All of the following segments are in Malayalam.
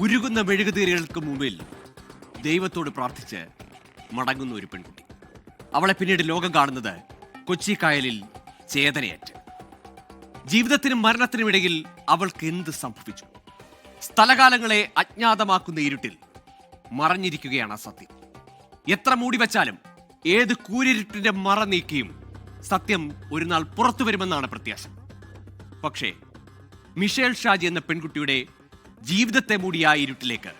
ഉരുകുന്ന മെഴുകുതീരുകൾക്ക് മുമ്പിൽ ദൈവത്തോട് പ്രാർത്ഥിച്ച് മടങ്ങുന്ന ഒരു പെൺകുട്ടി. അവളെ പിന്നീട് ലോകം കാണുന്നത് കൊച്ചി കായലിൽ ചേതനയറ്റ്. ജീവിതത്തിനും മരണത്തിനും ഇടയിൽ അവൾക്ക് എന്ത് സംഭവിച്ചു? സ്ഥലകാലങ്ങളെ അജ്ഞാതമാക്കുന്ന ഇരുട്ടിൽ മറഞ്ഞിരിക്കുകയാണ് സത്യം. എത്ര മൂടി വച്ചാലും ഏത് കൂരിരുട്ടിന്റെ മറ നീക്കിയും സത്യം ഒരു നാൾ പുറത്തു വരുമെന്നാണ് പ്രത്യാശ. പക്ഷേ മിഷേൽ ഷാജി എന്ന പെൺകുട്ടിയുടെ ജീവിതത്തെ മൂടിയ ആ ഇരുട്ടിലേക്ക്.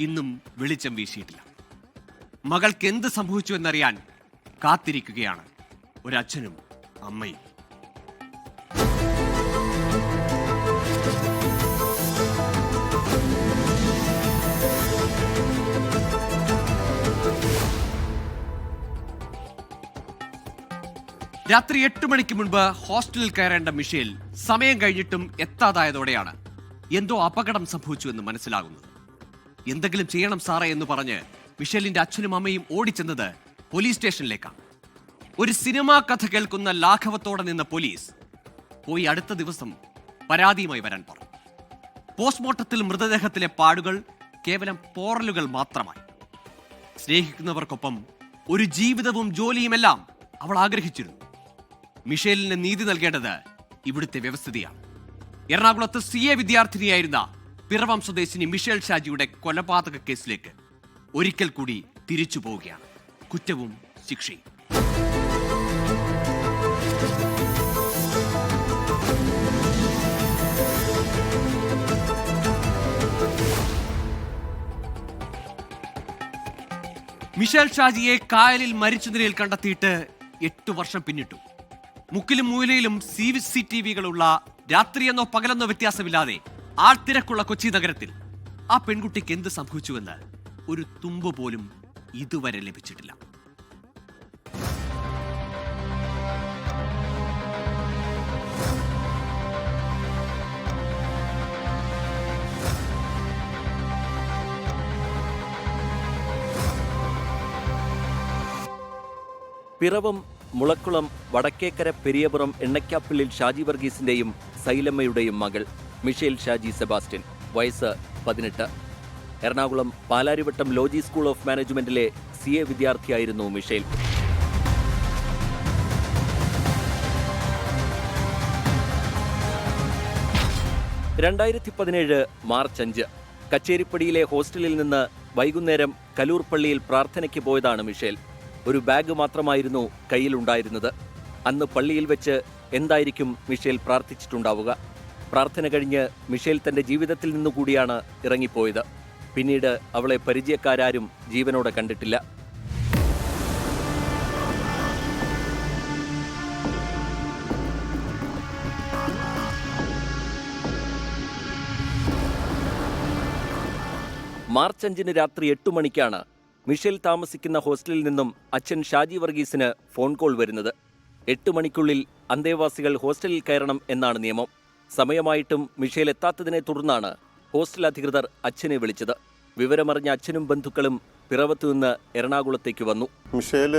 ഇന്നും വെളിച്ചം വീശിയിട്ടില്ല. മകൾക്ക് എന്ത് സംഭവിച്ചു എന്നറിയാൻ കാത്തിരിക്കുകയാണ് ഒരച്ഛനും അമ്മയും. രാത്രി എട്ട് മണിക്ക് മുൻപ് ഹോസ്റ്റലിൽ കയറേണ്ട മിഷേൽ സമയം കഴിഞ്ഞിട്ടും എത്താതായതോടെയാണ് എന്തോ അപകടം സംഭവിച്ചു എന്ന് മനസ്സിലാകുന്നത് എന്തെങ്കിലും ചെയ്യണം സാറേ എന്ന് പറഞ്ഞ് മിഷേലിന്റെ അച്ഛനും അമ്മയും ഓടിച്ചെന്നത് പോലീസ് സ്റ്റേഷനിലേക്കാണ്. ഒരു സിനിമാ കഥ കേൾക്കുന്ന ലാഘവത്തോടെ നിന്ന പോലീസ് പോയി അടുത്ത ദിവസം പരാതിയുമായി വരാൻ പറഞ്ഞു. പോസ്റ്റ്മോർട്ടത്തിൽ മൃതദേഹത്തിലെ പാടുകൾ കേവലം പോറലുകൾ മാത്രമായി. സ്നേഹിക്കുന്നവർക്കൊപ്പം ഒരു ജീവിതവും ജോലിയുമെല്ലാം അവൾ ആഗ്രഹിച്ചിരുന്നു. മിഷേലിന് നീതി നൽകേണ്ടത് ഇവിടുത്തെ വ്യവസ്ഥിതിയാണ്. എറണാകുളത്ത് സി എ വിദ്യാർത്ഥിനിയായിരുന്ന പിറവം സ്വദേശിനി മിഷേൽ ഷാജിയുടെ കൊലപാതക കേസിലേക്ക് ഒരിക്കൽ കൂടി തിരിച്ചു പോവുകയാണ്. കുറ്റവും ശിക്ഷയും. മിഷേൽ ഷാജിയെ കായലിൽ മരിച്ച നിലയിൽ കണ്ടെത്തിയിട്ട് എട്ട് വർഷം പിന്നിട്ടു. മുക്കിലും മൂലയിലും സി സി ടി വികളുള്ള രാത്രിയെന്നോ പകലെന്നോ വ്യത്യാസമില്ലാതെ ആൾത്തിരക്കുള്ള കൊച്ചി നഗരത്തിൽ ആ പെൺകുട്ടിക്ക് എന്ത് സംഭവിച്ചുവെന്ന് ഒരു തുമ്പ് പോലും ഇതുവരെ ലഭിച്ചിട്ടില്ല. പിറവം മുളക്കുളം വടക്കേക്കര പെരിയപുറം എണ്ണക്കാപ്പിള്ളിൽ ഷാജി വർഗീസിന്റെയും സൈലമ്മയുടെയും മകൾ മിഷേൽ ഷാജി സെബാസ്റ്റ്യൻ. വയസ്സ് പതിനെട്ട്. എറണാകുളം പാലാരിവട്ടം ലോജി സ്കൂൾ ഓഫ് മാനേജ്മെന്റിലെ സി എ വിദ്യാർത്ഥിയായിരുന്നു മിഷേൽ. രണ്ടായിരത്തി പതിനേഴ് മാർച്ച് അഞ്ച്. കച്ചേരിപ്പടിയിലെ ഹോസ്റ്റലിൽ നിന്ന് വൈകുന്നേരം കലൂർപ്പള്ളിയിൽ പ്രാർത്ഥനയ്ക്ക് പോയതാണ് മിഷേൽ. ഒരു ബാഗ് മാത്രമായിരുന്നു കയ്യിലുണ്ടായിരുന്നത്. അന്ന് പള്ളിയിൽ വെച്ച് എന്തായിരിക്കും മിഷേൽ പ്രാർത്ഥിച്ചിട്ടുണ്ടാവുക? പ്രാർത്ഥന കഴിഞ്ഞ് മിഷേൽ തന്റെ ജീവിതത്തിൽ നിന്നുകൂടിയാണ് ഇറങ്ങിപ്പോയത്. പിന്നീട് അവളെ പരിചയക്കാരും ജീവനോടെ കണ്ടിട്ടില്ല. മാർച്ച് അഞ്ചിന് രാത്രി എട്ട് മണിക്കാണ് മിഷേൽ താമസിക്കുന്ന ഹോസ്റ്റലിൽ നിന്നും അച്ഛൻ ഷാജി വർഗീസിന് ഫോൺ കോൾ വരുന്നത്. എട്ട് മണിക്കുള്ളിൽ അന്തേവാസികൾ ഹോസ്റ്റലിൽ കയറണം എന്നാണ് നിയമം. സമയമായിട്ടും മിഷേൽ എത്താത്തതിനെ തുടർന്നാണ് ഹോസ്റ്റൽ അധികൃതർ അച്ഛനെ വിളിച്ചത്. വിവരമറിഞ്ഞ അച്ഛനും ബന്ധുക്കളും പിറവത്തു നിന്ന് എറണാകുളത്തേക്ക് വന്നു. മിഷേൽ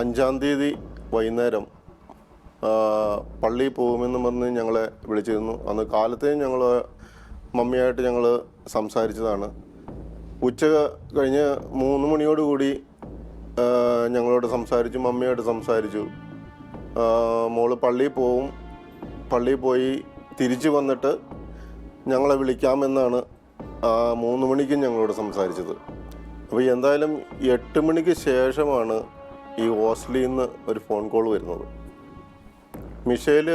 അഞ്ചാം തീയതി വൈകുന്നേരം പള്ളിയിൽ പോകുമെന്ന് പറഞ്ഞ് ഞങ്ങളെ വിളിച്ചിരുന്നു. അന്ന് കാലത്തെയും ഞങ്ങൾ മമ്മിയായിട്ട് ഞങ്ങൾ സംസാരിച്ചതാണ്. ഉച്ച കഴിഞ്ഞ് മൂന്ന് മണിയോടുകൂടി കൂടി ഞങ്ങളോട് സംസാരിച്ചു മമ്മിയോട് സംസാരിച്ചു. മോൾ പള്ളിയിൽ പോവും. പള്ളിയിൽ പോയി തിരിച്ചു വന്നിട്ട് ഞങ്ങളെ വിളിക്കാമെന്നാണ് മൂന്ന് മണിക്കും ഞങ്ങളോട് സംസാരിച്ചത്. അപ്പോൾ എന്തായാലും എട്ട് മണിക്ക് ശേഷമാണ് ഈ ഹോസ്റ്റലിൽ നിന്ന് ഒരു ഫോൺ കോൾ വരുന്നത്. മിഷേൽ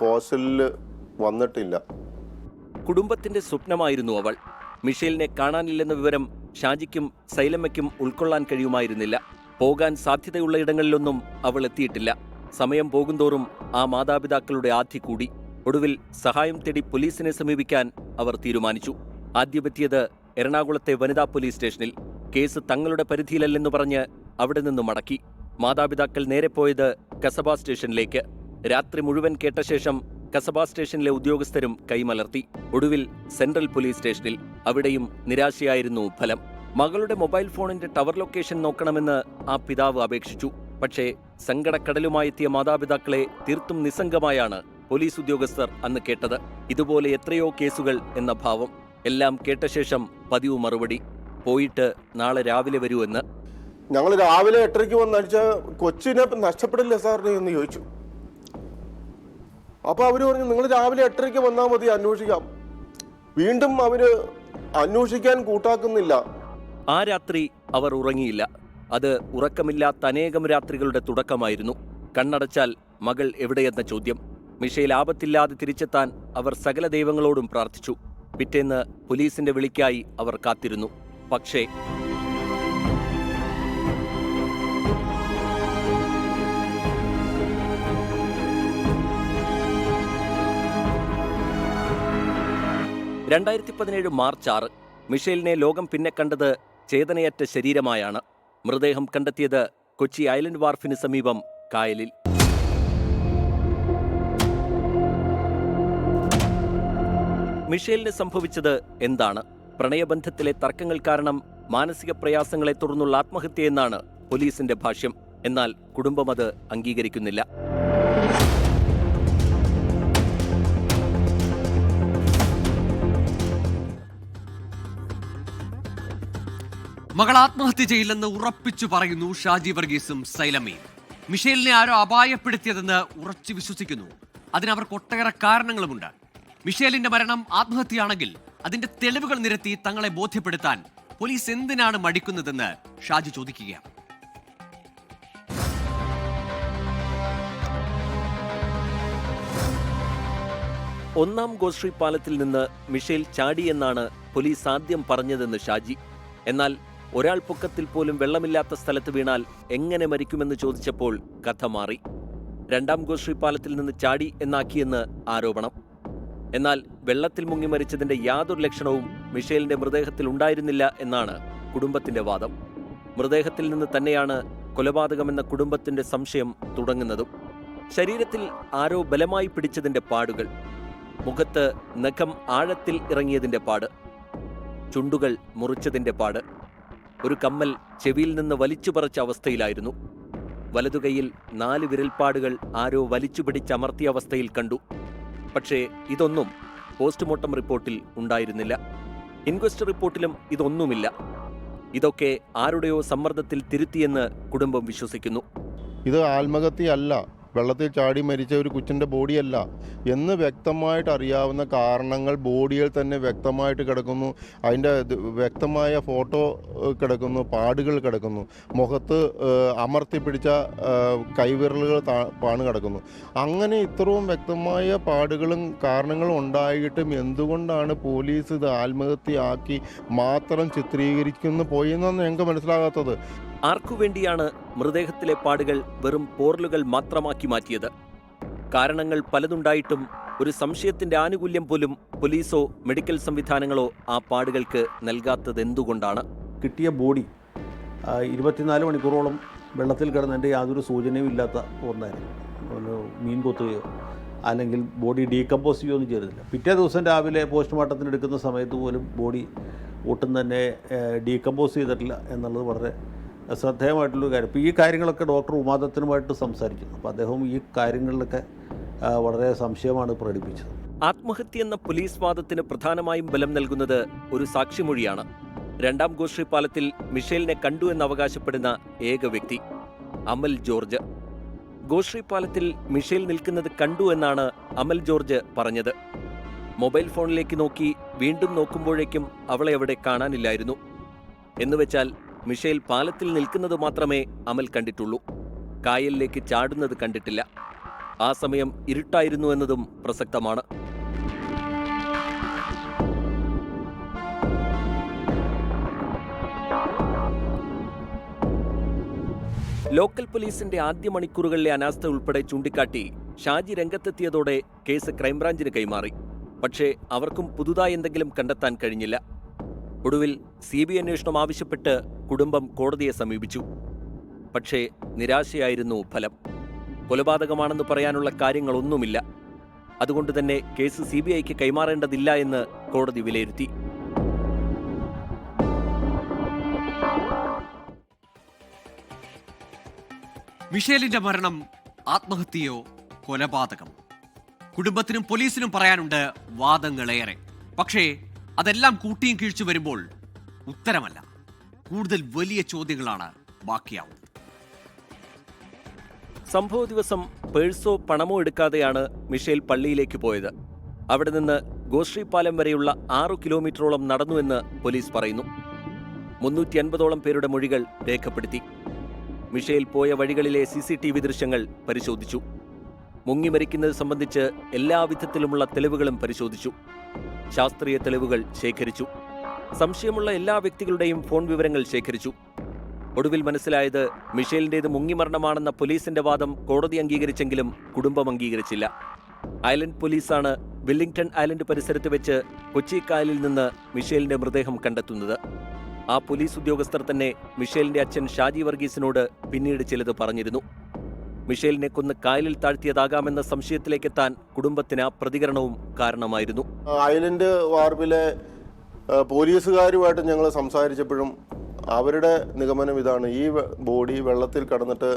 ഹോസ്റ്റലിൽ വന്നിട്ടില്ല. കുടുംബത്തിന്റെ സ്വപ്നമായിരുന്നു അവൾ. മിഷേലിനെ കാണാനില്ലെന്ന വിവരം ഷാജിക്കും സൈലമ്മയ്ക്കും ഉൾക്കൊള്ളാൻ കഴിയുമായിരുന്നില്ല. പോകാൻ സാധ്യതയുള്ള ഇടങ്ങളിലൊന്നും അവൾ എത്തിയിട്ടില്ല. സമയം പോകുന്തോറും ആ മാതാപിതാക്കളുടെ ആധി കൂടി. ഒടുവിൽ സഹായം തേടി പോലീസിനെ സമീപിക്കാൻ അവർ തീരുമാനിച്ചു. ആദ്യമെത്തിയത് എറണാകുളത്തെ വനിതാ പോലീസ് സ്റ്റേഷനിൽ. കേസ് തങ്ങളുടെ പരിധിയിലല്ലെന്ന് പറഞ്ഞ് അവിടെ നിന്നും മടക്കി. മാതാപിതാക്കൾ നേരെ പോയത് കസബ സ്റ്റേഷനിലേക്ക്. രാത്രി മുഴുവൻ കേട്ട ശേഷം കസബ സ്റ്റേഷനിലെ ഉദ്യോഗസ്ഥരും കൈമലർത്തി. ഒടുവിൽ സെൻട്രൽ പോലീസ് സ്റ്റേഷനിൽ അവിടെയും നിരാശയായിരുന്നു ഫലം. മകളുടെ മൊബൈൽ ഫോണിന്റെ ടവർ ലൊക്കേഷൻ നോക്കണമെന്ന് ആ പിതാവ് അപേക്ഷിച്ചു. പക്ഷേ സങ്കടക്കടലുമായെത്തിയ മാതാപിതാക്കളെ തീർത്തും നിസ്സംഗമായാണ് പോലീസ് ഉദ്യോഗസ്ഥർ അന്ന് കേട്ടത്. ഇതുപോലെ എത്രയോ കേസുകൾ എന്ന ഭാവം. എല്ലാം കേട്ട ശേഷം പതിവ് മറുപടി. പോയിട്ട് നാളെ രാവിലെ വരൂ എന്ന് ഞങ്ങൾ രാവിലെ എട്ടരയ്ക്ക് വന്നടിച്ച കൊച്ചിനെ നഷ്ടപ്പെടില്ല സാറിന് എന്ന് ചോദിച്ചു. അപ്പൊ അവർ പറഞ്ഞു നിങ്ങൾ രാവിലെ എട്ടരയ്ക്ക് വന്നാൽ മതി അന്വേഷിക്കാം. വീണ്ടും അവർ അന്വേഷിക്കാൻ കൂട്ടാക്കുന്നില്ല. ആ രാത്രി അവർ ഉറങ്ങിയില്ല. അത് ഉറക്കമില്ലാത്ത അനേകം രാത്രികളുടെ തുടക്കമായിരുന്നു. കണ്ണടച്ചാൽ മകൾ എവിടെയെന്ന ചോദ്യം. മിഷയിൽ ആപത്തില്ലാതെ തിരിച്ചെത്താൻ അവർ സകല ദൈവങ്ങളോടും പ്രാർത്ഥിച്ചു. പിറ്റേന്ന് പോലീസിന്റെ വിളിക്കായി അവർ കാത്തിരുന്നു. പക്ഷേ രണ്ടായിരത്തി പതിനേഴ് മാർച്ച് ആറ് മിഷേലിനെ ലോകം പിന്നെ കണ്ടത് ചേതനയറ്റ ശരീരമായാണ്. മൃതദേഹം കണ്ടെത്തിയത് കൊച്ചി ഐലൻഡ് വാർഫിന് സമീപം കായലിൽ. മിഷേലിന് സംഭവിച്ചത് എന്താണ്? പ്രണയബന്ധത്തിലെ തർക്കങ്ങൾ കാരണം മാനസിക പ്രയാസങ്ങളെ തുടർന്നുള്ള ആത്മഹത്യയെന്നാണ് പോലീസിന്റെ ഭാഷ്യം. എന്നാൽ കുടുംബം അത് അംഗീകരിക്കുന്നില്ല. മകൾ ആത്മഹത്യ ചെയ്യില്ലെന്ന് ഉറപ്പിച്ചു പറയുന്നു ഷാജി വർഗീസും സൈലമയും. മിഷേലിനെ ആരോ അപായപ്പെടുത്തിയതെന്ന് ഉറച്ചു വിശ്വസിക്കുന്നു. അതിനവർക്ക് ഒട്ടേറെ കാരണങ്ങളുമുണ്ട്. മിഷേലിന്റെ മരണം ആത്മഹത്യയാണെങ്കിൽ അതിന്റെ തെളിവുകൾ നിരത്തി തങ്ങളെ ബോധ്യപ്പെടുത്താൻ പോലീസ് എന്തിനാണ് മടിക്കുന്നതെന്ന് ഷാജി ചോദിക്കുകയാണ്. ഒന്നാം ഗോശ്രീ പാലത്തിൽ നിന്ന് മിഷേൽ ചാടിയെന്നാണ് പോലീസ് ആദ്യം പറഞ്ഞതെന്ന് ഷാജി. എന്നാൽ ഒരാൾ പൊക്കത്തിൽ പോലും വെള്ളമില്ലാത്ത സ്ഥലത്ത് വീണാൽ എങ്ങനെ മരിക്കുമെന്ന് ചോദിച്ചപ്പോൾ കഥ മാറി. രണ്ടാം ഗോശ്രീ പാലത്തിൽ നിന്ന് ചാടി എന്നാക്കിയെന്ന് ആരോപണം. എന്നാൽ വെള്ളത്തിൽ മുങ്ങി മരിച്ചതിന്റെ യാതൊരു ലക്ഷണവും മിഷേലിന്റെ മൃതദേഹത്തിൽ ഉണ്ടായിരുന്നില്ല എന്നാണ് കുടുംബത്തിന്റെ വാദം. മൃതദേഹത്തിൽ നിന്ന് തന്നെയാണ് കൊലപാതകമെന്ന കുടുംബത്തിന്റെ സംശയം തുടങ്ങുന്നതും. ശരീരത്തിൽ ആരോ ബലമായി പിടിച്ചതിന്റെ പാടുകൾ. മുഖത്ത് നഖം ആഴത്തിൽ ഇറങ്ങിയതിന്റെ പാട്. ചുണ്ടുകൾ മുറിച്ചതിന്റെ പാട്. ഒരു കമ്മൽ ചെവിയിൽ നിന്ന് വലിച്ചു പറിച്ച അവസ്ഥയിലായിരുന്നു. വലതുകൈയിൽ നാല് വിരൽപ്പാടുകൾ ആരോ വലിച്ചു പിടിച്ചമർത്തിയ അവസ്ഥയിൽ കണ്ടു. പക്ഷേ ഇതൊന്നും പോസ്റ്റ്മോർട്ടം റിപ്പോർട്ടിൽ ഉണ്ടായിരുന്നില്ല. ഇൻക്വസ്റ്റ് റിപ്പോർട്ടിലും ഇതൊന്നുമില്ല. ഇതൊക്കെ ആരുടെയോ സമ്മർദ്ദത്തിൽ തിരുത്തിയെന്ന് കുടുംബം വിശ്വസിക്കുന്നു. ഇത് ആത്മഹത്യയല്ല. വെള്ളത്തിൽ ചാടി മരിച്ച ഒരു കൊച്ചിന്റെ ബോഡിയല്ല. എന്ന് വ്യക്തമായിട്ട് അറിയാവുന്ന കാരണങ്ങൾ ബോഡിയിൽ തന്നെ വ്യക്തമായിട്ട് കിടക്കുന്നു. അതിന്റെ വ്യക്തമായ ഫോട്ടോ കിടക്കുന്നു പാടുകൾ കിടക്കുന്നു. മുഖത്ത് അമർത്തി പിടിച്ച കൈവിരലുകൾ പാണ് കിടക്കുന്നു. അങ്ങനെ ഇത്രയും വ്യക്തമായ പാടുകളും കാരണങ്ങളും ഉണ്ടായിട്ടും എന്തുകൊണ്ടാണ് പോലീസ് ഇത് ആത്മഹത്യയാക്കി മാത്രം ചിത്രീകരിക്കുന്നു? പോയെന്നൊന്നും ഞങ്ങൾക്ക് മനസ്സിലാകാത്തത്. ആർക്കു വേണ്ടിയാണ് മൃതദേഹത്തിലെ പാടുകൾ വെറും പോർലുകൾ മാത്രമാക്കി മാറ്റിയത്? കാരണങ്ങൾ പലതുണ്ടായിട്ടും ഒരു സംശയത്തിന്റെ ആനുകൂല്യം പോലും പോലീസോ മെഡിക്കൽ സംവിധാനങ്ങളോ ആ പാടുകൾക്ക് നൽകാത്തത് എന്തുകൊണ്ടാണ് കിട്ടിയ ബോഡി ഇരുപത്തിനാല് മണിക്കൂറോളം വെള്ളത്തിൽ കിടന്നതിന്റെ യാതൊരു സൂചനയും ഇല്ലാത്ത ഒന്നായിരുന്നു മീൻ കൊത്തുകയോ അല്ലെങ്കിൽ ബോഡി ഡീകമ്പോസ് ചെയ്യുകയോ ഒന്നും ചെയ്തില്ല. പിറ്റേ ദിവസം രാവിലെ പോസ്റ്റ്മോർട്ടത്തിന് എടുക്കുന്ന സമയത്ത് പോലും ബോഡി ഒട്ടും തന്നെ ഡീകമ്പോസ് ചെയ്തിട്ടില്ല എന്നുള്ളത് വളരെ ശ്രദ്ധേയമായിട്ടുള്ളൊരു കാര്യം. ഇപ്പോൾ ഈ കാര്യങ്ങളൊക്കെ ഡോക്ടർ ഉമാദത്തിനുമായിട്ട് സംസാരിക്കുന്നു. അപ്പോൾ അദ്ദേഹം ഈ കാര്യങ്ങളിലൊക്കെ വളരെ സംശയമാണ് പ്രകടിപ്പിച്ചത്. ആത്മഹത്യ എന്ന പോലീസ് വാദത്തിന് പ്രധാനമായും ബലം നൽകുന്നത് ഒരു സാക്ഷിമൊഴിയാണ്. രണ്ടാം ഗോശ്രീ പാലത്തിൽ മിഷേലിനെ കണ്ടു എന്ന് അവകാശപ്പെടുന്ന ഏക വ്യക്തി അമൽ ജോർജ്. ഗോശ്രീ പാലത്തിൽ മിഷേൽ നിൽക്കുന്നത് കണ്ടു എന്നാണ് അമൽ ജോർജ് പറഞ്ഞത്. മൊബൈൽ ഫോണിലേക്ക് നോക്കി വീണ്ടും നോക്കുമ്പോഴേക്കും അവളെ അവിടെ കാണാനില്ലായിരുന്നു. എന്നുവെച്ചാൽ മിഷേൽ പാലത്തിൽ നിൽക്കുന്നത് മാത്രമേ അമൽ കണ്ടിട്ടുള്ളൂ. കായലിലേക്ക് ചാടുന്നത് കണ്ടിട്ടില്ല. ആ സമയം ഇരുട്ടായിരുന്നു എന്നതും പ്രസക്തമാണ്. ലോക്കൽ പോലീസിന്റെ ആദ്യ മണിക്കൂറുകളിലെ അനാസ്ഥ ഉൾപ്പെടെ ചൂണ്ടിക്കാട്ടി ഷാജി രംഗത്തെത്തിയതോടെ കേസ് ക്രൈംബ്രാഞ്ചിന് കൈമാറി. പക്ഷേ അവർക്കും പുതുതായി എന്തെങ്കിലും കണ്ടെത്താൻ കഴിഞ്ഞില്ല. ഒടുവിൽ സി ബി അന്വേഷണം ആവശ്യപ്പെട്ട് കുടുംബം കോടതിയെ സമീപിച്ചു. പക്ഷേ നിരാശയായിരുന്നു ഫലം. കൊലപാതകമാണെന്ന് പറയാനുള്ള കാര്യങ്ങളൊന്നുമില്ല. അതുകൊണ്ട് തന്നെ കേസ് സി ബി ഐക്ക് കൈമാറേണ്ടതില്ല എന്ന് കോടതി വിലയിരുത്തി. മിഷേലിന്റെ മരണം ആത്മഹത്യയോ കൊലപാതകം? കുടുംബത്തിനും പോലീസിനും പറയാനുണ്ട് വാദങ്ങളേറെ. പക്ഷേ അതെല്ലാം കൂട്ടിയും കീഴ്ച്ചു വരുമ്പോൾ ഉത്തരമല്ല. കൂടുതൽ വലിയ ചോദ്യങ്ങളാണ് ബാക്കിയാവുന്നത്. സംഭവ ദിവസം പേഴ്സോ പണമോ എടുക്കാതെയാണ് മിഷേൽ പള്ളിയിലേക്ക് പോയത്. അവിടെ നിന്ന് ഗോശ്രീപാലം വരെയുള്ള ആറു കിലോമീറ്ററോളം നടന്നുവെന്ന് പോലീസ് പറയുന്നു. മുന്നൂറ്റി അൻപതോളം പേരുടെ മൊഴികൾ രേഖപ്പെടുത്തി. മിഷേൽ പോയ വഴികളിലെ സി സി ടി വി ദൃശ്യങ്ങൾ പരിശോധിച്ചു. മുങ്ങി മരിക്കുന്നത് സംബന്ധിച്ച് എല്ലാവിധത്തിലുമുള്ള തെളിവുകളും പരിശോധിച്ചു. ശാസ്ത്രീയ തെളിവുകൾ ശേഖരിച്ചു. സംശയമുള്ള എല്ലാ വ്യക്തികളുടെയും ഫോൺ വിവരങ്ങൾ ശേഖരിച്ചു. ഒടുവിൽ മനസ്സിലായത് മിഷേലിന്റേത് മുങ്ങിമരണമാണെന്ന പോലീസിന്റെ വാദം കോടതി അംഗീകരിച്ചെങ്കിലും കുടുംബം അംഗീകരിച്ചില്ല. ഐലൻഡ് പോലീസാണ് വില്ലിംഗ്ടൺ ഐലൻഡ് പരിസരത്ത് വെച്ച് കൊച്ചി കായലിൽ നിന്ന് മിഷേലിന്റെ മൃതദേഹം കണ്ടെത്തുന്നത്. ആ പോലീസ് ഉദ്യോഗസ്ഥർ തന്നെ മിഷേലിന്റെ അച്ഛൻ ഷാജി വർഗീസിനോട് പിന്നീട് ചിലത് പറഞ്ഞിരുന്നു. മിഷേലിനെ കൊന്ന് കായലിൽ താഴ്ത്തിയതാകാമെന്ന സംശയത്തിലേക്കെത്താൻ കുടുംബത്തിന് ആ പ്രതികരണവും കാരണമായിരുന്നു. ഐലൻഡ് വാർപ്പിലെ പോലീസുകാരുമായിട്ട് ഞങ്ങൾ സംസാരിച്ചപ്പോഴും അവരുടെ നിഗമനം ഇതാണ്. ഈ ബോഡി വെള്ളത്തിൽ കടന്നിട്ട്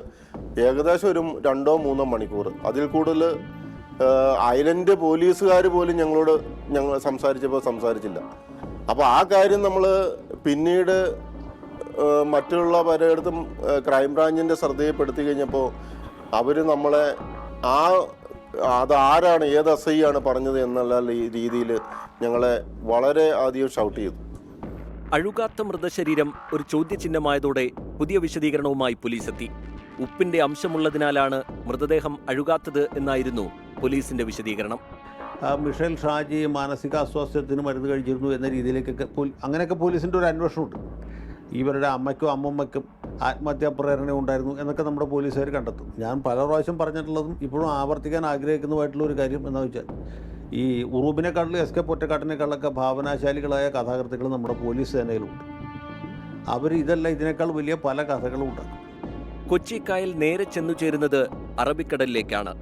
ഏകദേശം ഒരു രണ്ടോ മൂന്നോ മണിക്കൂർ അതിൽ കൂടുതൽ ഐലൻഡ് പോലീസുകാർ പോലും ഞങ്ങളോട് ഞങ്ങൾ സംസാരിച്ചപ്പോൾ സംസാരിച്ചില്ല. അപ്പോൾ ആ കാര്യം നമ്മൾ പിന്നീട് മറ്റുള്ള പലയിടത്തും ക്രൈംബ്രാഞ്ചിന്റെ ശ്രദ്ധയിൽപ്പെടുത്തി കഴിഞ്ഞപ്പോൾ അവർ നമ്മളെ ആ അത് ആരാണ് ഏത് ആണ് പറഞ്ഞത് എന്നുള്ള രീതിയിൽ ഞങ്ങളെ വളരെ ആദ്യം ഷൗട്ട് ചെയ്തു. അഴുകാത്ത മൃതശരീരം ഒരു ചോദ്യചിഹ്നമായതോടെ പുതിയ വിശദീകരണവുമായി പോലീസ് എത്തി ഉപ്പിന്റെ അംശമുള്ളതിനാലാണ് മൃതദേഹം അഴുകാത്തത് എന്നായിരുന്നു പോലീസിന്റെ വിശദീകരണം. ആ, മിഷേൽ ഷാജി മാനസികാസ്വാസ്ഥ്യത്തിന് മരുന്ന് കഴിച്ചിരുന്നു എന്ന രീതിയിലേക്കൊക്കെ അങ്ങനെയൊക്കെ പോലീസിന്റെ ഒരു അന്വേഷണമുണ്ട്. ഇവരുടെ അമ്മയ്ക്കും അമ്മമ്മയ്ക്കും ആത്മഹത്യാ പ്രേരണ ഉണ്ടായിരുന്നു എന്നൊക്കെ നമ്മുടെ പോലീസുകാർ കണ്ടെത്തും. ഞാൻ പല പ്രാവശ്യം പറഞ്ഞിട്ടുള്ളതും ഇപ്പോഴും ആവർത്തിക്കാൻ ആഗ്രഹിക്കുന്നതുമായിട്ടുള്ള ഒരു കാര്യം എന്ന് വെച്ചാൽ ഈ ഉറൂബിനെക്കാട്ടിലും എസ് കെ പൊറ്റക്കാട്ടിനേക്കാളൊക്കെ ഭാവനാശാലികളായ കഥാകൃത്തുക്കൾ നമ്മുടെ പോലീസ് സേനയിലുണ്ട്. അവർ ഇതല്ല ഇതിനേക്കാൾ വലിയ പല കഥകളും ഉണ്ടാക്കും. കൊച്ചി കായൽ നേരെ ചെന്നു ചേരുന്നത് അറബിക്കടലിലേക്കാണ്.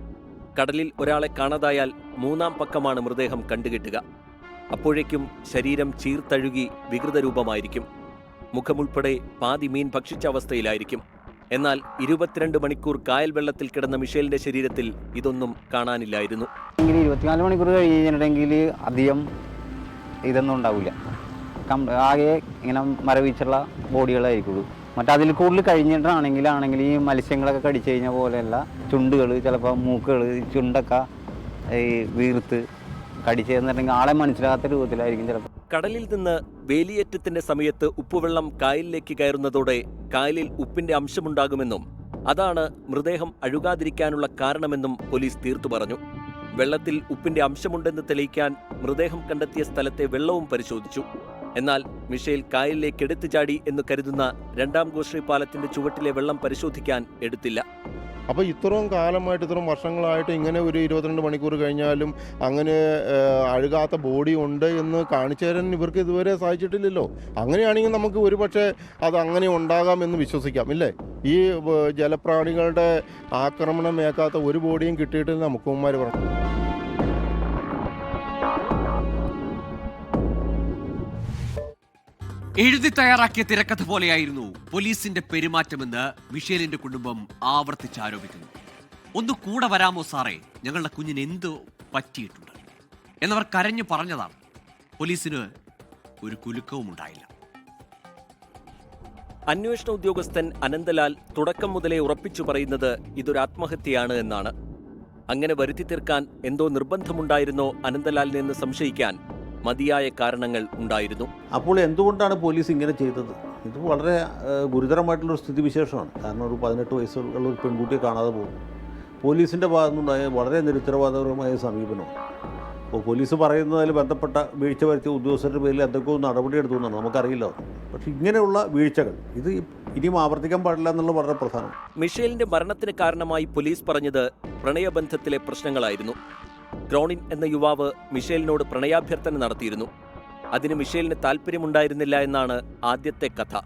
കടലിൽ ഒരാളെ കാണാതായാൽ മൂന്നാം പക്കമാണ് മൃതദേഹം കണ്ടുകിട്ടുക. അപ്പോഴേക്കും ശരീരം ചീർത്തഴുകി വികൃത രൂപമായിരിക്കും മുഖമുൾപ്പെടെ പാതി മീൻ ഭക്ഷിച്ച അവസ്ഥയിലായിരിക്കും. എന്നാൽ ഇരുപത്തിരണ്ട് മണിക്കൂർ കായൽ വെള്ളത്തിൽ കിടന്ന മിഷേലിന്റെ ശരീരത്തിൽ ഇതൊന്നും കാണാനില്ലായിരുന്നു. ഇരുപത്തിനാല് മണിക്കൂർ കഴിഞ്ഞിട്ടുണ്ടെങ്കിൽ അധികം ഇതൊന്നും ഉണ്ടാവില്ല. ആകെ ഇങ്ങനെ മരവിച്ചുള്ള ബോഡികളായിരിക്കുള്ളൂ. മറ്റേ അതിൽ കൂടുതൽ കഴിഞ്ഞിട്ടാണെങ്കിലാണെങ്കിൽ ഈ മത്സ്യങ്ങളൊക്കെ കടിച്ചു കഴിഞ്ഞ പോലെയല്ല. ചുണ്ടുകൾ ചിലപ്പോൾ മൂക്കുകൾ ചുണ്ടൊക്കെ ഈ വീർത്ത് കടിച്ചു ആളെ മനസ്സിലാകാത്ത രൂപത്തിലായിരിക്കും ചിലപ്പോൾ കടലിൽ നിന്ന് വേലിയേറ്റത്തിന്റെ സമയത്ത് ഉപ്പുവെള്ളം കായലിലേക്ക് കയറുന്നതോടെ കായലിൽ ഉപ്പിന്റെ അംശമുണ്ടാകുമെന്നും അതാണ് മൃതദേഹം അഴുകാതിരിക്കാനുള്ള കാരണമെന്നും പോലീസ് തീർത്തു പറഞ്ഞു. വെള്ളത്തിൽ ഉപ്പിന്റെ അംശമുണ്ടെന്ന് തെളിയിക്കാൻ മൃതദേഹം കണ്ടെത്തിയ സ്ഥലത്തെ വെള്ളവും പരിശോധിച്ചു. എന്നാൽ മിഷേൽ കായലിലേക്ക് എടുത്തു ചാടി എന്ന് കരുതുന്ന രണ്ടാം ഗോശ്രീ പാലത്തിന്റെ ചുവട്ടിലെ വെള്ളം പരിശോധിക്കാൻ എടുത്തില്ല. അപ്പോൾ ഇത്രയും കാലമായിട്ട് ഇത്രയും വർഷങ്ങളായിട്ട് ഇങ്ങനെ ഒരു ഇരുപത്തിരണ്ട് മണിക്കൂർ കഴിഞ്ഞാലും അങ്ങനെ അഴുകാത്ത ബോഡി ഉണ്ട് എന്ന് കാണിച്ചു തരാൻ ഇവർക്ക് ഇതുവരെ സാധിച്ചിട്ടില്ലല്ലോ. അങ്ങനെയാണെങ്കിൽ നമുക്ക് ഒരുപക്ഷെ അത് അങ്ങനെ ഉണ്ടാകാം എന്ന് വിശ്വസിക്കാം ഇല്ലേ? ഈ ജലപ്രാണികളുടെ ആക്രമണമേക്കാത്ത ഒരു ബോഡിയും കിട്ടിയിട്ടില്ല മുക്കുമാർ പറഞ്ഞു. എഴുതി തയ്യാറാക്കിയ തിരക്കഥ പോലെയായിരുന്നു പോലീസിന്റെ പെരുമാറ്റമെന്ന് മിഷേലിന്റെ കുടുംബം ആവർത്തിച്ച് ആരോപിക്കുന്നു. ഒന്ന് കൂടെ വരാമോ സാറേ? ഞങ്ങളുടെ കുഞ്ഞിന് എന്തോ പറ്റിയിട്ടുണ്ട്? എന്നവർ കരഞ്ഞു പറഞ്ഞതാണ്. പോലീസിന് ഒരു കുലുക്കവും ഉണ്ടായില്ല അന്വേഷണ ഉദ്യോഗസ്ഥൻ അനന്തലാൽ തുടക്കം മുതലേ ഉറപ്പിച്ചു പറയുന്നത് ഇതൊരു ആത്മഹത്യയാണ് എന്നാണ്. അങ്ങനെ വരുത്തി തീർക്കാൻ എന്തോ നിർബന്ധമുണ്ടായിരുന്നോ അനന്തലാലിനെന്ന് സംശയിക്കാൻ മതിയായ കാരണങ്ങൾ ഉണ്ടായിരുന്നു. അപ്പോൾ എന്തുകൊണ്ടാണ് പോലീസ് ഇങ്ങനെ ചെയ്തത്? ഇത് വളരെ ഗുരുതരമായിട്ടുള്ളൊരു സ്ഥിതിവിശേഷമാണ്. കാരണം ഒരു പതിനെട്ട് വയസ്സുള്ള ഒരു പെൺകുട്ടിയെ കാണാതെ പോകും പോലീസിന്റെ ഭാഗത്തുനിന്നുണ്ടായ വളരെ നിരുത്തരവാദപരമായ സമീപനമാണ്. അപ്പോൾ പോലീസ് പറയുന്നതിൽ ബന്ധപ്പെട്ട വീഴ്ച വരുത്തിയ ഉദ്യോഗസ്ഥരുടെ പേരിൽ എന്തൊക്കെയോ നടപടിയെടുത്തു എന്നാണ് നമുക്കറിയില്ല. പക്ഷേ ഇങ്ങനെയുള്ള വീഴ്ചകൾ ഇത് ഇനിയും ആവർത്തിക്കാൻ പാടില്ല എന്നുള്ളത് വളരെ പ്രധാനം മിഷേലിന്റെ മരണത്തിന് കാരണമായി പോലീസ് പറഞ്ഞത് പ്രണയബന്ധത്തിലെ പ്രശ്നങ്ങളായിരുന്നു. ക്രോണിൻ എന്ന യുവാവ് മിഷേലിനോട് പ്രണയാഭ്യർത്ഥന നടത്തിയിരുന്നു. അതിന് മിഷേലിന് താല്പര്യമുണ്ടായിരുന്നില്ല എന്നാണ് ആദ്യത്തെ കഥ.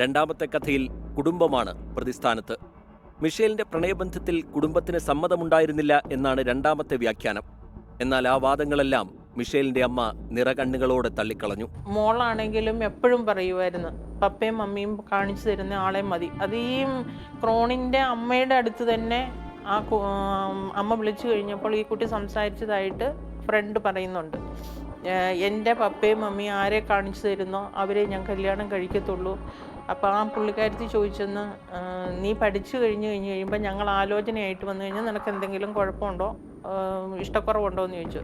രണ്ടാമത്തെ കഥയിൽ കുടുംബമാണ് പ്രതിസ്ഥാനത്ത്. മിഷേലിന്റെ പ്രണയബന്ധത്തിൽ കുടുംബത്തിന് സമ്മതമുണ്ടായിരുന്നില്ല എന്നാണ് രണ്ടാമത്തെ വ്യാഖ്യാനം. എന്നാൽ ആ വാദങ്ങളെല്ലാം മിഷേലിന്റെ അമ്മ നിറകണ്ണുകളോടെ തള്ളിക്കളഞ്ഞു. മോളാണെങ്കിലും എപ്പോഴും പറയുമായിരുന്നു പപ്പയും മമ്മിയും കാണിച്ചു തരുന്ന ആളെ മതി. അത് ഈ ക്രോണിന്റെ അമ്മയുടെ അടുത്ത് തന്നെ ആ അമ്മ വിളിച്ചു കഴിഞ്ഞപ്പോൾ ഈ കുട്ടി സംസാരിച്ചതായിട്ട് ഫ്രണ്ട് പറയുന്നുണ്ട്. എന്റെ പപ്പയും മമ്മിയും ആരെ കാണിച്ചു തരുന്നോ? അവരെ ഞാൻ കല്യാണം കഴിക്കത്തുള്ളൂ. അപ്പോൾ ആ പുള്ളിക്കാരത്തി ചോദിച്ചെന്ന് നീ പഠിച്ചു കഴിഞ്ഞ് കഴിഞ്ഞ് കഴിയുമ്പോൾ ഞങ്ങൾ ആലോചനയായിട്ട് വന്നു കഴിഞ്ഞാൽ നിനക്ക് എന്തെങ്കിലും കുഴപ്പമുണ്ടോ? ഇഷ്ടക്കുറവുണ്ടോ എന്ന് ചോദിച്ചു.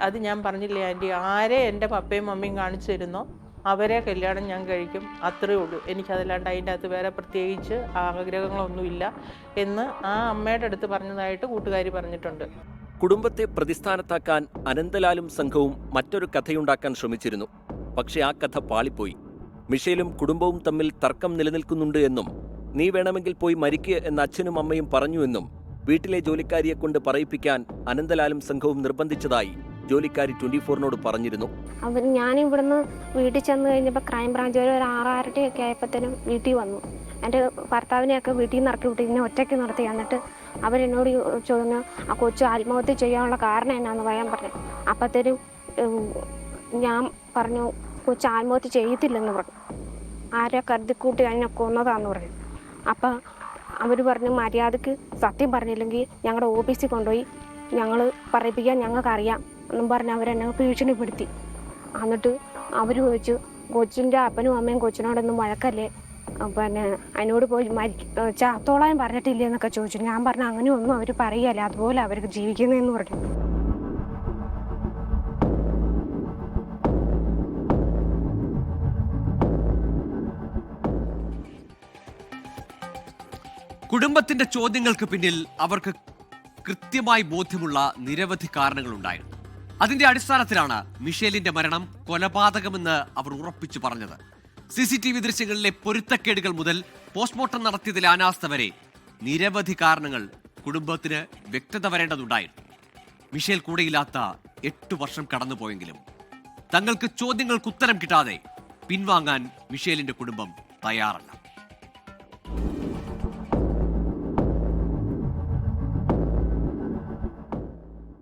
അത് ഞാൻ പറഞ്ഞില്ലേ ആന്റി ആരെ എന്റെ പപ്പയും മമ്മിയും കാണിച്ചു തരുന്നോ? അവരെ കല്യാണം ഞാൻ കഴിക്കും അത്രയേ ഉള്ളൂ. എനിക്കതല്ലാണ്ട് അതിന്റെ അകത്ത് വേറെ പ്രത്യേകിച്ച് ആഗ്രഹങ്ങളൊന്നുമില്ല എന്ന് ആ അമ്മയുടെ അടുത്ത് പറഞ്ഞതായിട്ട് കൂട്ടുകാരി പറഞ്ഞിട്ടുണ്ട്. കുടുംബത്തെ പ്രതിസ്ഥാനത്താക്കാൻ അനന്തലാലും സംഘവും മറ്റൊരു കഥയുണ്ടാക്കാൻ ശ്രമിച്ചിരുന്നു. പക്ഷേ ആ കഥ പാളിപ്പോയി. മിഷേലും കുടുംബവും തമ്മിൽ തർക്കം നിലനിൽക്കുന്നുണ്ട് എന്നും നീ വേണമെങ്കിൽ പോയി മരിക്കുക എന്ന് അച്ഛനും അമ്മയും പറഞ്ഞു എന്നും വീട്ടിലെ ജോലിക്കാരിയെ കൊണ്ട് പറയിപ്പിക്കാൻ അനന്തലാലും സംഘവും നിർബന്ധിച്ചതായി. ജോലിക്കാരി ട്വന്റി ഫോറിനോട് പറഞ്ഞിരുന്നു. അവർ ഞാൻ ഇവിടുന്ന് വീട്ടിൽ ചെന്ന് കഴിഞ്ഞപ്പോൾ ക്രൈംബ്രാഞ്ച് വരെ ഒരു ആറാറരയൊക്കെ ആയപ്പോഴത്തേനും വീട്ടിൽ വന്നു. എന്റെ ഭർത്താവിനെയൊക്കെ വീട്ടിൽ നിന്ന് ഇറക്കി വിട്ട് ഇതിനെ ഒറ്റയ്ക്ക് നിർത്തി. എന്നിട്ട് അവരെന്നോട് ചോദിച്ചു ആ കൊച്ചു ആത്മഹത്യ ചെയ്യാനുള്ള കാരണം എന്നാന്ന് പറയാൻ പറഞ്ഞു. അപ്പോഴത്തേനും ഞാൻ പറഞ്ഞു കൊച്ചു ആത്മഹത്യ ചെയ്യത്തില്ലെന്ന് പറഞ്ഞു. ആരെ കരുതിക്കൂട്ടി അതിനെ കൊന്നതാന്ന് പറഞ്ഞു. അപ്പം അവർ പറഞ്ഞു മര്യാദയ്ക്ക് സത്യം പറഞ്ഞില്ലെങ്കിൽ ഞങ്ങളുടെ ഓഫീസിൽ കൊണ്ടുപോയി ഞങ്ങൾ പറയിപ്പിക്കാൻ ഞങ്ങൾക്കറിയാം. എന്നും പറഞ്ഞ് അവരെന്നെ ഭീഷണിപ്പെടുത്തി. എന്നിട്ട് അവർ ചോദിച്ചു കൊച്ചിന്റെ അപ്പനും അമ്മയും കൊച്ചിനോടൊന്നും വഴക്കല്ലേ? പിന്നെ അതിനോട് പോയി മരി ചാത്തോളാൻ പറഞ്ഞിട്ടില്ലേ എന്നൊക്കെ ചോദിച്ചു. ഞാൻ പറഞ്ഞു അങ്ങനെയൊന്നും അവർ പറയല്ല. അതുപോലെ അവർക്ക് ജീവിക്കുന്നതെന്ന് പറഞ്ഞു. കുടുംബത്തിന്റെ ചോദ്യങ്ങൾക്ക് പിന്നിൽ അവർക്ക് കൃത്യമായി ബോധ്യമുള്ള നിരവധി കാരണങ്ങളുണ്ടായിരുന്നു. അതിന്റെ അടിസ്ഥാനത്തിലാണ് മിഷേലിന്റെ മരണം കൊലപാതകമെന്ന് അവർ ഉറപ്പിച്ചു പറഞ്ഞത്. സി സി ടി വി ദൃശ്യങ്ങളിലെ പൊരുത്തക്കേടുകൾ മുതൽ പോസ്റ്റ്മോർട്ടം നടത്തിയതിലെ അനാസ്ഥ വരെ നിരവധി കാരണങ്ങൾ കുടുംബത്തിന് വ്യക്തത വരേണ്ടതുണ്ടായിരുന്നു. മിഷേൽ കൂടെയില്ലാത്ത എട്ട് വർഷം കടന്നുപോയെങ്കിലും തങ്ങൾക്ക് ചോദ്യങ്ങൾക്ക് ഉത്തരം കിട്ടാതെ പിൻവാങ്ങാൻ മിഷേലിന്റെ കുടുംബം തയ്യാറല്ല.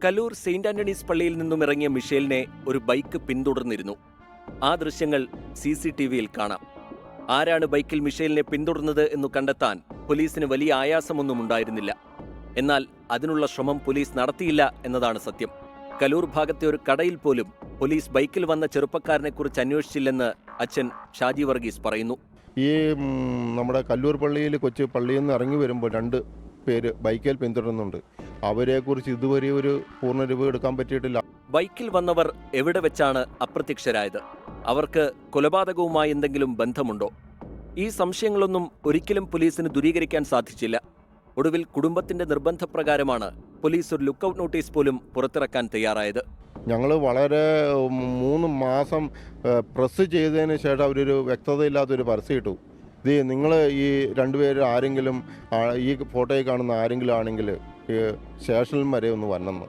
കലൂർ സെയിന്റ് ആന്റണീസ് പള്ളിയിൽ നിന്നും ഇറങ്ങിയ മിഷേലിനെ ഒരു ബൈക്ക് പിന്തുടർന്നിരുന്നു. ആ ദൃശ്യങ്ങൾ സി സി ടി വിയിൽ കാണാം. ആരാണ് ബൈക്കിൽ മിഷേലിനെ പിന്തുടർന്നത് എന്നു കണ്ടെത്താൻ പോലീസിന് വലിയ ആയാസമൊന്നും ഉണ്ടായിരുന്നില്ല. എന്നാൽ അതിനുള്ള ശ്രമം പോലീസ് നടത്തിയില്ല എന്നതാണ് സത്യം. കലൂർ ഭാഗത്തെ ഒരു കടയിൽ പോലും പോലീസ് ബൈക്കിൽ വന്ന ചെറുപ്പക്കാരനെക്കുറിച്ച് അന്വേഷിച്ചില്ലെന്ന് അച്ഛൻ ഷാജി വർഗീസ് പറയുന്നു. ഈ നമ്മുടെ കല്ലൂർ പള്ളിയിൽ കൊച്ചു പള്ളിയിൽ നിന്ന് ഇറങ്ങി വരുമ്പോൾ രണ്ട് പേര് ബൈക്കിൽ പിന്തുടരുന്നുണ്ട് അവരെക്കുറിച്ച് ഇതുവരെ ഒരു പൂർണ രൂപ എടുക്കാൻ പറ്റിയിട്ടില്ല. ബൈക്കിൽ വന്നവർ എവിടെ വെച്ചാണ് അപ്രത്യക്ഷരായത്? അവർക്ക് കൊലപാതകവുമായി എന്തെങ്കിലും ബന്ധമുണ്ടോ? ഈ സംശയങ്ങളൊന്നും ഒരിക്കലും പോലീസിന് ദൂരീകരിക്കാൻ സാധിച്ചില്ല. ഒടുവിൽ കുടുംബത്തിന്റെ നിർബന്ധപ്രകാരമാണ് പോലീസ് ഒരു ലുക്കൌട്ട് നോട്ടീസ് പോലും പുറത്തിറക്കാൻ തയ്യാറായത്. ഞങ്ങൾ വളരെ മൂന്ന് മാസം പ്രസ് ചെയ്തതിന് ശേഷം അവരൊരു വ്യക്തതയില്ലാത്തൊരു പരസ്യം ഇട്ടു. ഇത് നിങ്ങൾ ഈ രണ്ടുപേരും ആരെങ്കിലും ഈ ഫോട്ടോയിൽ കാണുന്ന ആരെങ്കിലും ആണെങ്കിൽ സ്റ്റേഷനിൽ വരെ ഒന്ന് വന്നെന്ന്.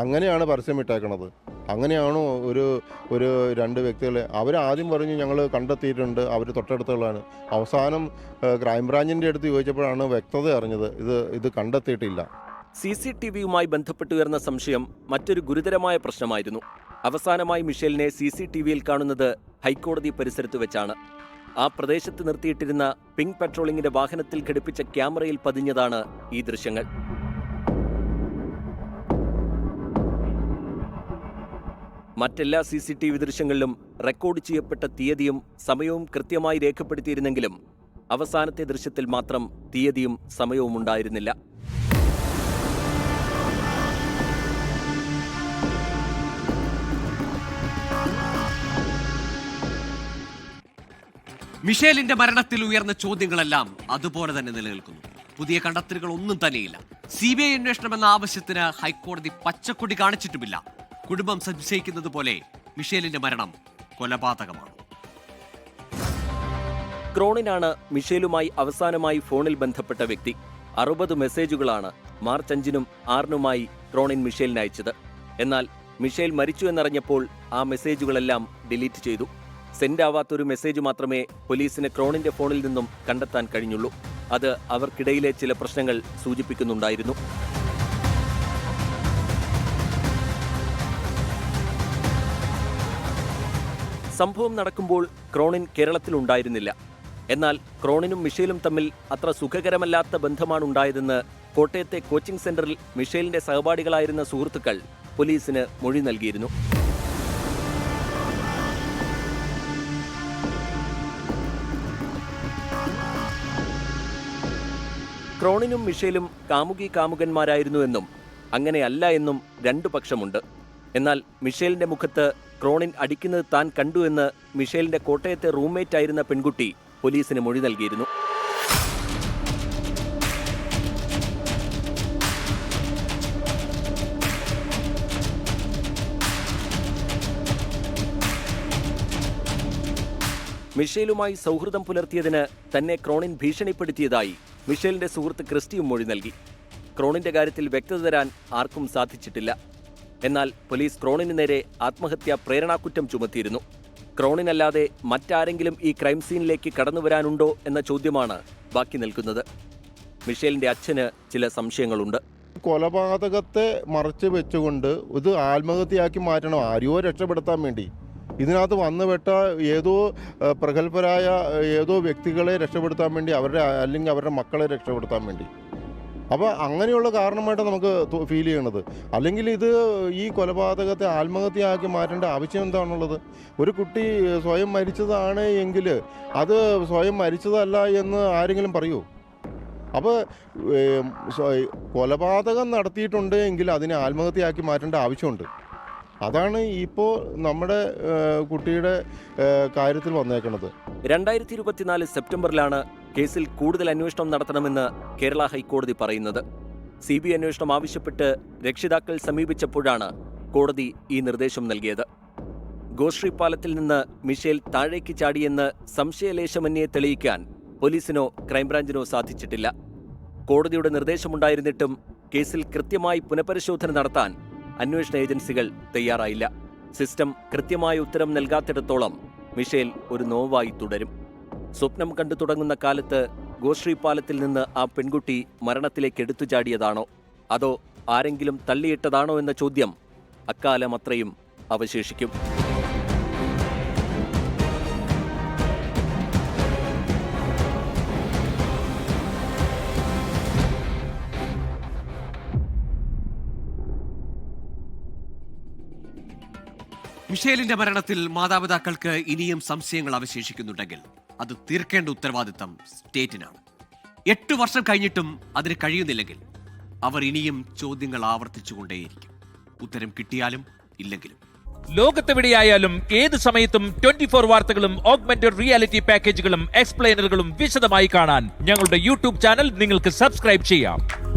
അങ്ങനെയാണ് പരസ്യം ഇട്ടേക്കണത്. അങ്ങനെയാണോ ഒരു ഒരു രണ്ട് വ്യക്തികളെ അവർ ആദ്യം പറഞ്ഞു ഞങ്ങൾ കണ്ടെത്തിയിട്ടുണ്ട് അവർ തൊട്ടടുത്തുള്ളതാണ്. അവസാനം ക്രൈംബ്രാഞ്ചിന്റെ അടുത്ത് ചോദിച്ചപ്പോഴാണ് വ്യക്തത അറിഞ്ഞത് ഇത് ഇത് കണ്ടെത്തിയിട്ടില്ല. സി സി ടി വിയുമായി ബന്ധപ്പെട്ടുയർന്ന സംശയം മറ്റൊരു ഗുരുതരമായ പ്രശ്നമായിരുന്നു. അവസാനമായി മിഷേലിനെ സി സി ടി വിയിൽ കാണുന്നത് ഹൈക്കോടതി പരിസരത്ത് വെച്ചാണ്. ആ പ്രദേശത്ത് നിർത്തിയിട്ടിരുന്ന പിങ്ക് പെട്രോളിംഗിന്റെ വാഹനത്തിൽ ഘടിപ്പിച്ച ക്യാമറയിൽ പതിഞ്ഞതാണ് ഈ ദൃശ്യങ്ങൾ. മറ്റെല്ലാ സി സി ടി വി ദൃശ്യങ്ങളിലും റെക്കോർഡ് ചെയ്യപ്പെട്ട തീയതിയും സമയവും കൃത്യമായി രേഖപ്പെടുത്തിയിരുന്നെങ്കിലും അവസാനത്തെ ദൃശ്യത്തിൽ മാത്രം തീയതിയും സമയവും ഉണ്ടായിരുന്നില്ല. മിഷേലിന്റെ മരണത്തിൽ ഉയർന്ന ചോദ്യങ്ങളെല്ലാം അതുപോലെ തന്നെ നിലനിൽക്കുന്നു. പുതിയ കണ്ടെത്തലുകൾ ഒന്നും തന്നെയില്ല. സി ബി ഐ അന്വേഷണം എന്ന ആവശ്യത്തിന് ഹൈക്കോടതി പച്ചക്കൊടി കാണിച്ചിട്ടുമില്ല. കുടുംബം സംശയിക്കുന്നത് പോലെ മിഷേലിന്റെ മരണം കൊലപാതകമാണ്. ക്രോണിനാണ് മിഷേലുമായി അവസാനമായി ഫോണിൽ ബന്ധപ്പെട്ട വ്യക്തി. അറുപത് മെസ്സേജുകളാണ് മാർച്ച് അഞ്ചിനും ആറിനുമായി ക്രോണിൻ മിഷേലിന് അയച്ചത്. എന്നാൽ മിഷേൽ മരിച്ചു എന്നറിഞ്ഞപ്പോൾ ആ മെസ്സേജുകളെല്ലാം ഡിലീറ്റ് ചെയ്തു. സെൻഡ് ആവാത്തൊരു മെസ്സേജ് മാത്രമേ പോലീസിന് ക്രോണിന്റെ ഫോണിൽ നിന്നും കണ്ടെത്താൻ കഴിഞ്ഞുള്ളൂ. അത് അവർക്കിടയിലെ ചില പ്രശ്നങ്ങൾ സൂചിപ്പിക്കുന്നുണ്ടായിരുന്നു. സംഭവം നടക്കുമ്പോൾ ക്രോണിൻ കേരളത്തിലുണ്ടായിരുന്നില്ല എന്നാൽ ക്രോണിനും മിഷേലും തമ്മിൽ അത്ര സുഖകരമല്ലാത്ത ബന്ധമാണ് ഉണ്ടായതെന്ന് കോട്ടയത്തെ കോച്ചിംഗ് സെന്ററിൽ മിഷേലിന്റെ സഹപാഠികളായിരുന്ന സുഹൃത്തുക്കൾ പോലീസിന് മൊഴി നൽകിയിരുന്നു. ക്രോണിനും മിഷേലും കാമുകി കാമുകന്മാരായിരുന്നുവെന്നും അങ്ങനെയല്ല എന്നും രണ്ടു പക്ഷമുണ്ട്. എന്നാൽ മിഷേലിന്റെ മുഖത്ത് ക്രോണിൻ അടിക്കുന്നത് താൻ കണ്ടുവെന്ന് മിഷേലിന്റെ കോട്ടയത്തെ റൂംമേറ്റ് ആയിരുന്ന പെൺകുട്ടി പോലീസിന് മൊഴി നൽകിയിരുന്നു. മിഷേലുമായി സൗഹൃദം പുലർത്തിയതിന് തന്നെ ക്രോണിൻ ഭീഷണിപ്പെടുത്തിയതായി മിഷേലിന്റെ സുഹൃത്ത് ക്രിസ്റ്റിയും മൊഴി നൽകി. ക്രോണിന്റെ കാര്യത്തിൽ വ്യക്തത തരാൻ ആർക്കും സാധിച്ചിട്ടില്ല. എന്നാൽ പോലീസ് ക്രോണിന് നേരെ ആത്മഹത്യാ പ്രേരണാക്കുറ്റം ചുമത്തിയിരുന്നു. ക്രോണിനല്ലാതെ മറ്റാരെങ്കിലും ഈ ക്രൈം സീനിലേക്ക് കടന്നുവരാനുണ്ടോ എന്ന ചോദ്യമാണ് ബാക്കി നിൽക്കുന്നത്. മിഷേലിന്റെ അച്ഛന് ചില സംശയങ്ങളുണ്ട്. കൊലപാതകത്തെ മറച്ചു വെച്ചുകൊണ്ട് ഇത് ആത്മഹത്യയാക്കി മാറ്റണം. ആരെയോ രക്ഷപ്പെടുത്താൻ വേണ്ടി. ഇതിനകത്ത് വന്നുപെട്ട ഏതോ പ്രഗത്ഭരായ ഏതോ വ്യക്തികളെ രക്ഷപ്പെടുത്താൻ വേണ്ടി അവരുടെ അല്ലെങ്കിൽ അവരുടെ മക്കളെ രക്ഷപ്പെടുത്താൻ വേണ്ടി. അപ്പോൾ അങ്ങനെയുള്ള കാരണമായിട്ട് നമുക്ക് ഫീൽ ചെയ്യണത്. അല്ലെങ്കിൽ ഇത് ഈ കൊലപാതകത്തെ ആത്മഹത്യയാക്കി മാറ്റേണ്ട ആവശ്യം എന്താണുള്ളത്? ഒരു കുട്ടി സ്വയം മരിച്ചതാണ് എങ്കിൽ അത് സ്വയം മരിച്ചതല്ല എന്ന് ആരെങ്കിലും പറയൂ? അപ്പോൾ കൊലപാതകം നടത്തിയിട്ടുണ്ട് എങ്കിൽ അതിനെ ആത്മഹത്യയാക്കി മാറ്റേണ്ട ആവശ്യമുണ്ട്. അതാണ് ഇപ്പോൾ നമ്മുടെ കുട്ടിയുടെ കാര്യത്തിൽ വന്നേക്കുന്നത് രണ്ടായിരത്തി ഇരുപത്തിനാല് സെപ്റ്റംബറിലാണ് കേസിൽ കൂടുതൽ അന്വേഷണം നടത്തണമെന്ന് കേരള ഹൈക്കോടതി പറയുന്നത്. സി ബി അന്വേഷണം ആവശ്യപ്പെട്ട് രക്ഷിതാക്കൾ സമീപിച്ചപ്പോഴാണ് കോടതി ഈ നിർദ്ദേശം നൽകിയത്. ഗോശ്രീ പാലത്തിൽ നിന്ന് മിഷേൽ താഴേക്ക് ചാടിയെന്ന് സംശയലേശമന്യെ തെളിയിക്കാൻ പോലീസിനോ ക്രൈംബ്രാഞ്ചിനോ സാധിച്ചിട്ടില്ല. കോടതിയുടെ നിർദ്ദേശമുണ്ടായിരുന്നിട്ടും കേസിൽ കൃത്യമായി പുനഃപരിശോധന നടത്താൻ അന്വേഷണ ഏജൻസികൾ തയ്യാറായില്ല. സിസ്റ്റം കൃത്യമായ ഉത്തരം നൽകാത്തിടത്തോളം മിഷേൽ ഒരു നോവായി തുടരും. സ്വപ്നം കണ്ടു തുടങ്ങുന്ന കാലത്ത് ഗോശ്രീ പാലത്തിൽ നിന്ന് ആ പെൺകുട്ടി മരണത്തിലേക്ക് എടുത്തു ചാടിയതാണോ അതോ ആരെങ്കിലും തള്ളിയിട്ടതാണോ എന്ന ചോദ്യം അക്കാലം അത്രയും അവശേഷിക്കും. മിഷേലിന്റെ മരണത്തിൽ മാതാപിതാക്കൾക്ക് ഇനിയും സംശയങ്ങൾ അവശേഷിക്കുന്നുണ്ടെങ്കിൽ അത് തീർക്കേണ്ട ഉത്തരവാദിത്തം സ്റ്റേറ്റിനാണ്. എട്ട് വർഷം കഴിഞ്ഞിട്ടും അതിന് കഴിയുന്നില്ലെങ്കിൽ അവർ ഇനിയും ചോദ്യങ്ങൾ ആവർത്തിച്ചുകൊണ്ടേയിരിക്കും. ഉത്തരം കിട്ടിയാലും ഇല്ലെങ്കിലും. ലോകത്തെവിടെയായാലും ഏത് സമയത്തും ട്വന്റി ഫോർ വാർത്തകളും ഓഗ്മെന്റഡ് റിയാലിറ്റി പാക്കേജുകളും എക്സ്പ്ലെയിനറുകളും വിശദമായി കാണാൻ ഞങ്ങളുടെ യൂട്യൂബ് ചാനൽ നിങ്ങൾക്ക് സബ്സ്ക്രൈബ് ചെയ്യാം.